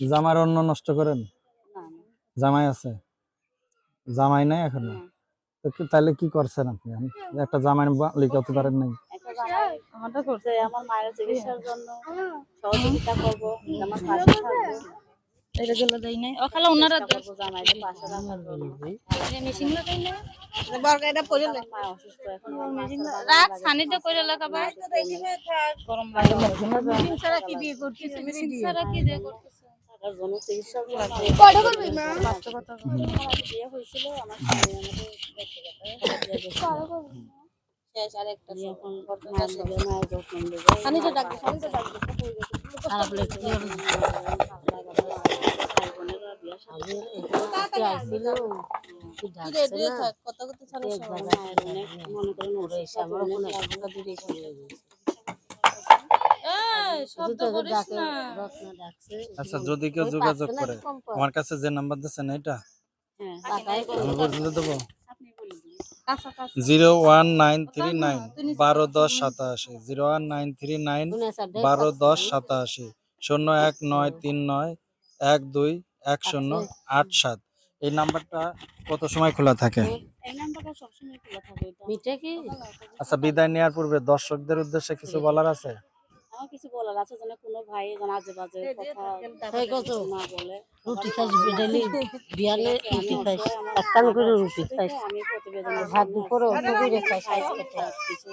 জামার অন্য নষ্ট করেন? জামাই আছে? জামাই নাই এখনও? তাহলে কি করছেন আপনি? একটা জামাই লিখাতে পারেন নাই। আমারটা আমার মায়ের চিকিৎসার জন্য সহযোগিতা করব আমার পাশে থাকব। এটা গুলো দেই নাই। ও খালা ওনারা জামাইদের পাশে রাখার জন্য। মেশিন লাগাই না? ছাড়া ভালো রাখ লাগে না। সানিটা কইরা লাগাবা গরম লাগে মেশিন ছাড়া কি দিয়ে করতেছে? মেশিন ছাড়া কি দিয়ে করতেছে? থাকার আচ্ছা যদি কেউ যোগাযোগ করে আমার কাছে যে নাম্বার দিচ্ছেন এটা? হ্যাঁ, দেবো। Zero one nine three nine বারো দশ সাতাশি। Zero one nine three nine বারো দশ সাতাশি। শূন্য এক নয় তিন নয় এক দুই এক শূন্য আট সাত। এই নাম্বারটা কত সময় খোলা থাকে? এই নাম্বারটা সবসময় খোলা থাকে এটা। মিঠে কি? আচ্ছা বিদায় নেওয়ার পূর্বে দর্শকদের উদ্দেশ্যে কিছু বলার আছে? আমার কিছু বলার আছে যেন কোনো ভাই যেন আজে বাজে কথা না বলে। রুটি খাস বেডালি বিয়ালে রুটি খাস। একটান করে রুটি খাস। আমি প্রতিবেদন ভাত দুপুরে অন্য করে খাস কিছু